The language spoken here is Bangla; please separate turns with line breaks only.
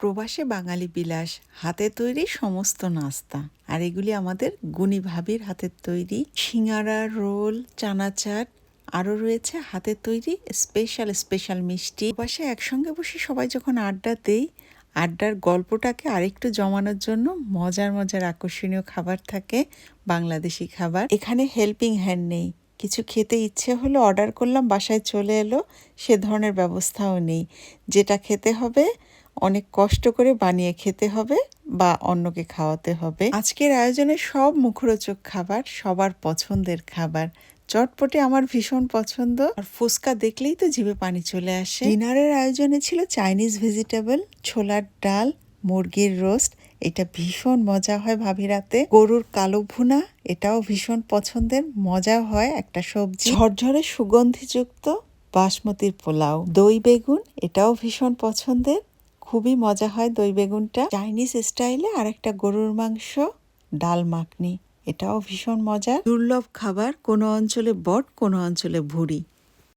প্রবাসে বাঙালি বিলাস, হাতে তৈরি সমস্ত নাস্তা। আর এগুলি আমাদের গুণী ভাবির হাতের তৈরি। সিঙ্গারা, রোল চানাচাট আরও রয়েছে হাতের তৈরি স্পেশাল স্পেশাল মিষ্টি। পাশে একসঙ্গে বসে সবাই যখন আড্ডা দেই, আড্ডার গল্পটাকে আরেকটু জমানোর জন্য মজার মজার আকর্ষণীয় খাবার থাকে, বাংলাদেশি খাবার। এখানে হেল্পিং হ্যান্ড নেই। কিছু খেতে ইচ্ছে হলো অর্ডার করলাম, বাসায় চলে এলো, সে ধরনের ব্যবস্থাও নেই। যেটা খেতে হবে অনেক কষ্ট করে বানিয়ে খেতে হবে বা অন্যকে খাওয়াতে হবে। আজকের আয়োজনে সব মুখরোচক খাবার, সবার পছন্দের খাবার। চটপটে আমার ভীষণ পছন্দ। আর ফুচকা দেখলেই তো জিভে পানি চলে আসে। ডিনারের আয়োজনে ছিল চাইনিজ ভেজিটেবল, ছোলার ডাল, মুরগির রোস্ট। এটা ভীষণ মজা হয় ভাবি রাতে গরুর কালো ভুনা, এটাও ভীষণ পছন্দের। মজা হয় একটা সবজি। ঝরঝরে সুগন্ধিযুক্ত বাসমতির পোলাও। দই বেগুন, এটাও ভীষণ পছন্দের। খুবই মজা হয় দই বেগুনটা। চাইনিজ স্টাইলে আর একটা গরুর মাংস, ডাল মাখনি। এটাও ভীষণ মজা দুর্লভ খাবার, কোনো অঞ্চলে বট, কোনো অঞ্চলে ভুড়ি।